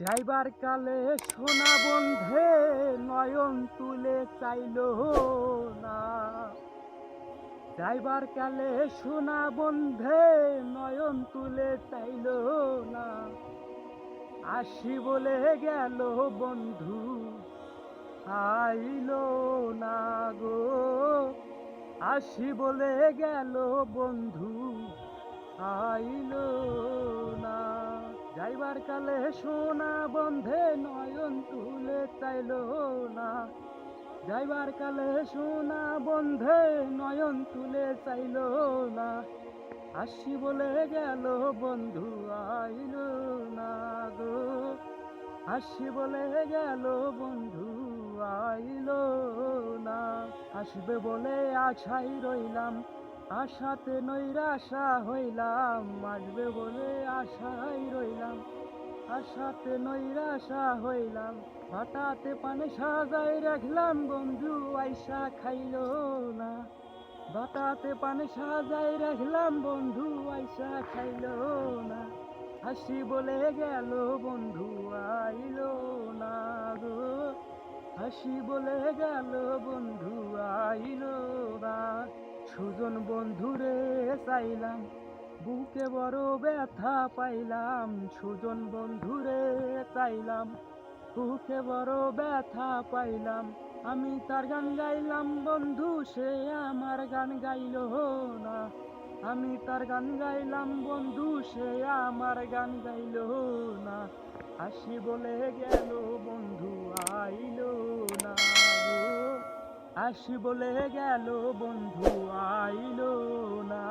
যাইবার কালে সোনা বন্ধে নয়ন তুলে চাইল না। যাইবার কালে সোনা বন্ধে নয়ন তুলে চাইল না। আসি বলে গেল বন্ধু, আইল না গো। আসি বলে গেল বন্ধু, আইল না কালে সোনা বন্ধে নয়ন তুলে চাইল না। যাইবার কালে সোনা বন্ধে নয়ন তুলে চাইল না। আসি বলে গেল, বন্ধু, আইল না গো। আসি বলে গেল, বন্ধু, আইল না। আসবে বলে আশাই রইলাম, আশাতে নৈরাশা হইলাম। আসবে বলে আশাই রইলাম, আশাতে নৈরাশা হইলাম। হঠাৎ পানে সাজাই রাখলাম, বন্ধু, আইসা খাইল না। বাতাতে পানে সাজাই রাখলাম, বন্ধু, আইসা খাইল না। হাসি বলে গেল, বন্ধু, আইল না গো। হাসি বলে গেল, বন্ধু, আইল না। সুজন বন্ধুরে চাইলাম বুকে বড় ব্যথা পাইলাম, সুজন বন্ধুরে চাইলাম। বুকে বড় ব্যথা পাইলাম, আমি তার গান গাইলাম, বন্ধু সে আমার গান গাইল না। আমি তার গান গাইলাম, বন্ধু সে আমার গান গাইল না। হাসি বলে গেল, বন্ধু আইল না হাসি বলে গেল, বন্ধু আইল না।